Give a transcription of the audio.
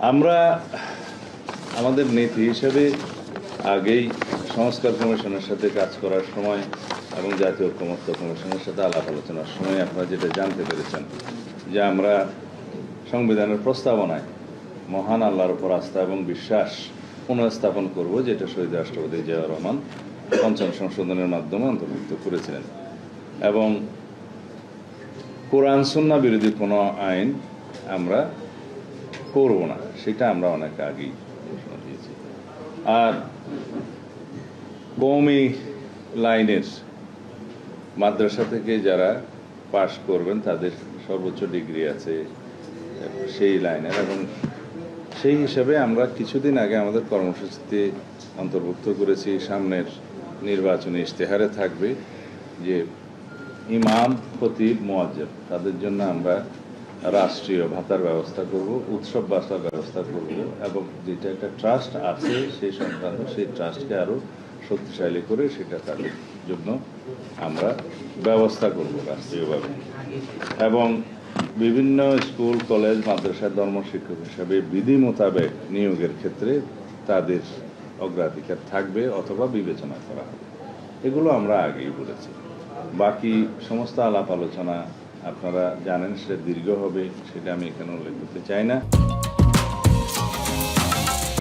আমরা আমাদের নীতি হিসেবে আগেই সংস্কার কমিশনের সাথে কাজ করার সময় এবং জাতীয় ঐক্যমত্য কমিশনের সাথে আলাপ আলোচনার সময় আপনারা যেটা জানতে পেরেছেন যে আমরা সংবিধানের প্রস্তাবনায় মহান আল্লাহর উপর আস্থা এবং বিশ্বাস পুনঃস্থাপন করব, যেটা শহীদ রাষ্ট্রপতি জিয়াউর রহমান পঞ্চম সংশোধনের মাধ্যমে অন্তর্ভুক্ত করেছিলেন। এবং কোরআন সুন্না বিরোধী কোনো আইন আমরা করব না, সেটা আমরা অনেক আগেই ঘোষণা দিয়েছি। আর কৌমি লাইনের মাদ্রাসা থেকে যারা পাশ করবেন, তাদের সর্বোচ্চ ডিগ্রি আছে সেই লাইনের। এবং সেই হিসাবে আমরা কিছুদিন আগে আমাদের কর্মসূচিতে অন্তর্ভুক্ত করেছি, সামনের নির্বাচনী ইশতেহারে থাকবে যে ইমাম, খতিব মোয়াজ্জেব তাদের জন্য আমরা রাষ্ট্রীয় ভাতার ব্যবস্থা করব, উৎসব বাসার ব্যবস্থা করব এবং যেটা একটা ট্রাস্ট আছে, সেই সংক্রান্ত সেই ট্রাস্টকে আরও শক্তিশালী করে সেটা তাদের জন্য আমরা ব্যবস্থা করব রাষ্ট্রীয়ভাবে। এবং বিভিন্ন স্কুল, কলেজ, মাদ্রাসার ধর্ম শিক্ষক হিসাবে বিধি মোতাবেক নিয়োগের ক্ষেত্রে তাদের অগ্রাধিকার থাকবে অথবা বিবেচনা করা হবে। এগুলো আমরা আগেই বলেছি। বাকি সমস্ত আলাপ আলোচনা আপনারা জানেন সেটা দীর্ঘ হবে সেটা আমি এখানে উল্লেখ করতে চাই না।